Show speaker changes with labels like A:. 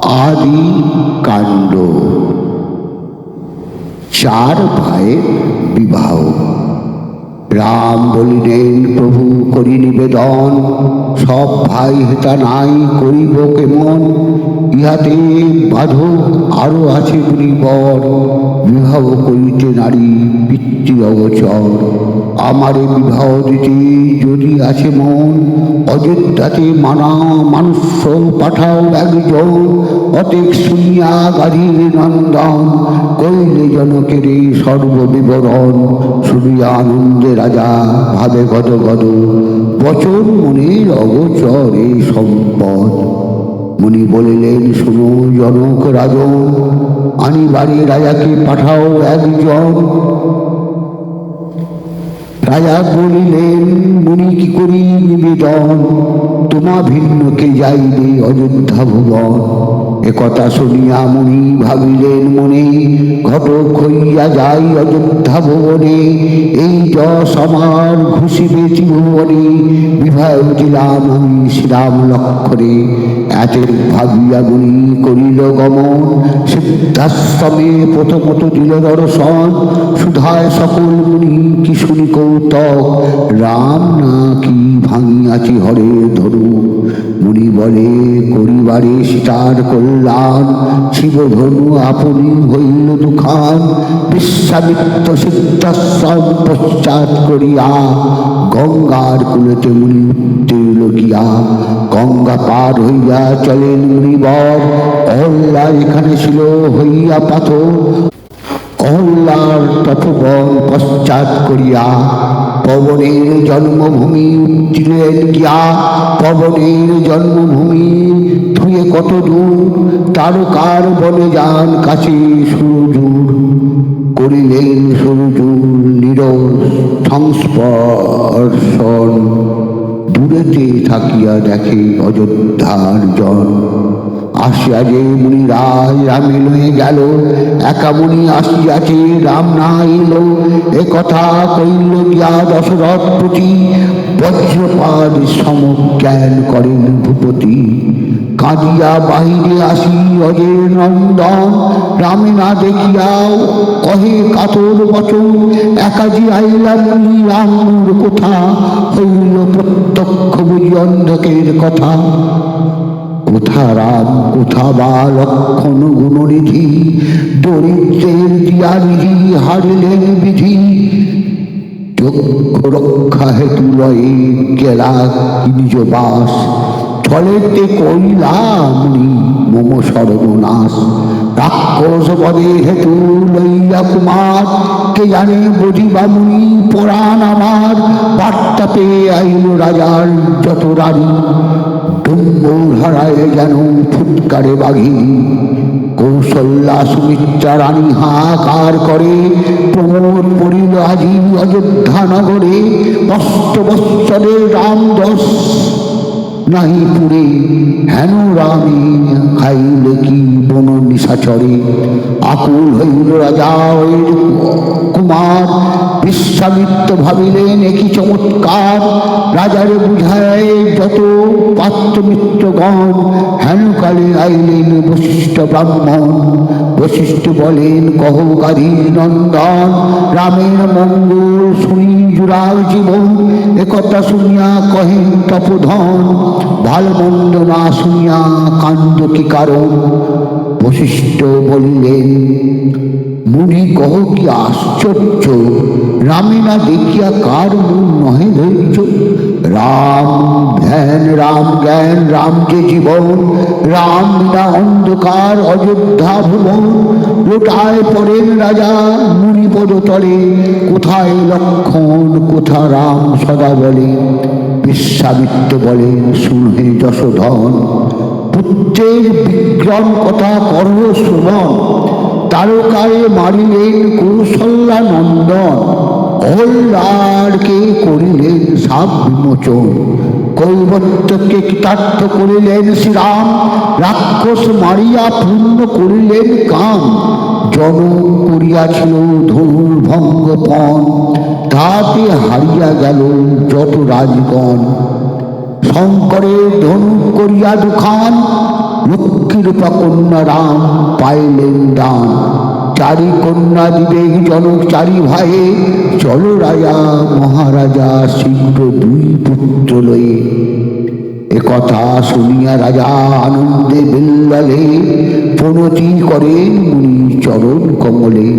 A: আদি কাণ্ড চার ভাইয়ের বিবাহ। রাম বলিলেন প্রভু করি নিবেদন, সব ভাই হেতা নাই করিব কেমন? ইহাতে বাধক আরও আছে বলি বর বিবাহ করিতে নারী পিতৃ অগচর। আমারে বিবাহ দিতে যদি আছে মন, অযোধ্যাতে মানা মানুষ পাঠাও একজন। অতেক শুনিয়া গাড়ির নন্দন, কইলে জনকের সর্ববিবরণ, শুনিয়া আনন্দে রাজা ভাবে গদ গদ, বচন মনের অগোচর এই সম্পদ। মুনি বলিলেন, শুনো জনক রাজ আনি বাড়ি রাজাকে পাঠাও একজন। রাজা বলিলেন, মুনি কি করি নিবেদন? তোমা ভিন্নকে যাইবে অযোধ্যা ভুবন? একথা শুনিয়া মুনি ভাবিলেন মনে, ঘটক হইয়া যাই অযোধ্যা ভুবনে। এই যশ আমার ঘুষিবে ত্রিভুবনে বিবাহ দিলাম আমি শ্রীরাম লক্ষণে এত ভাবিয়া মুনি করিল গমন। সিদ্ধাশ্রমে প্রথমত দিল দর্শন। সুধায় সকল মুনি কি শুনি কৌতক? রাম না কি ভাঙিয়াছি হরে ধরু? মুনি বলে, করিবারে সীতার কল্যাণ শিব ধনু আপনি হইল দুখান বিশ্বামিত্র সিদ্ধাশ্রম পশ্চাৎ করিয়া, গঙ্গার কুলেতে মুনি উত্তীর্ণ গিয়া গঙ্গা পার হইয়া চলেন মুনিবর অহল্লা এখানে ছিল হইয়া পাথর অহল্লার তপবন পশ্চাৎ করিয়া পবনের জন্মভূমি উঠিলেন গিয়া, পবনের জন্মভূমি ধুয়ে কত দূর, তারকার বনে যান কাছে সুরজুর, করিলেন সুরজুর নিরস সংস্পর্শন। দূরেতে থাকিয়া দেখে অযোধ্যার জন। আসিয়া যে মুনি রাজ রামে লয়ে গেল, একা মুনি আসিয়াছে রাম না এলো এ কথা কইল গিয়া দশরথ প্রতি বজ্রপাদ সমজ্ঞান করেন ভূপতি। কাঁদিয়া বাহিরে আসি অজে নন্দন, রামে না দেখিয়াও কহে কাতর বচন একাজি আইলা মুনি রামুর কোথা হইল প্রত্যক্ষ বুঝি অন্ধকের কথা? কোথা রাম কোথা বা লক্ষণ গুণনিধি, দরিদ্রের দিয়া নিধি হারিলেন বিধি। চক্ষু রক্ষা হেতু লয়ে গেলা নিজ বাস ফলেতে কইলাম মম সর্বনাশ। রাক্ষস বদে হেতু লইয়া কুমার, কে জানে বুঝিবা মুনি পুরাণ আমার? বার্তা পেয়ে আইল রাজার যত রানী। ডুম্বুর হারায় যেন ফুটকারে বাঘিনী কৌশল্যা সুমিত্রা রানী হাহাকার করে, প্রমোদ পড়িল আজি অযোধ্যা নগরে। অষ্ট বৎসরে রাম দশ নাহি পুরে। হেন রামে খাইল কি বন নিশাচরে আকুল হইল রাজা কুমার। বিশ্বামিত্র ভাবিলেন একই চমৎকার। রাজারে বুঝায় যত পাত্র মিত্রগণ হেনকালে আইলেন বশিষ্ঠ ব্রাহ্মণ। বশিষ্ঠ বলেন কহকারী নন্দন, রামের মঙ্গল শুনি জুড়াল জীবন। একথা শুনিয়া কহেন তপধন। ভালো মন্দ না শুনিয়া কান্দ কি কারণ? বশিষ্ঠ বলিলেন, মুনি কহ কি আশ্চর্য? রামে না দেখিয়া কার মন নহে ধৈর্য? রাম ধ্যান, রাম জ্ঞান রাম যে জীবন, রাম বিনা অন্ধকার অযোধ্যা ভুবন লোটায় পড়েন রাজা মুনিপদ তলে কোথায় লক্ষণ কোথা রাম সদা বলে? বিশ্বামিত্র বলেন শুনহে যশোধন। পুত্রের বিক্রম কথা করহ শ্রবণ তারকায় মারিলেন কৌশল্যা নন্দন। অল্লারকে করিলেন সাপ বিমোচন। কৈবত্যকে কৃতার্থ করিলেন শ্রীরাম, রাক্ষস মারিয়া পূর্ণ করিলেন কাম। জনক করিয়াছিল ধনুর ভঙ্গপন তাতে হারিয়া গেল যত রাজগণ। শঙ্করের ধনুক করিয়া দুখান লক্ষ্মী রূপা কন্যা রাম পাইলেন দান। চারি কন্যা দিবে জনক চারি ভাইয়ে, চল রাজা মহারাজা শীঘ্র দুই পুত্র লয়ে। কথা শুনিয়া রাজা আনন্দে বিল্লালে প্রণতি করেন মুনি চরণ কমলে।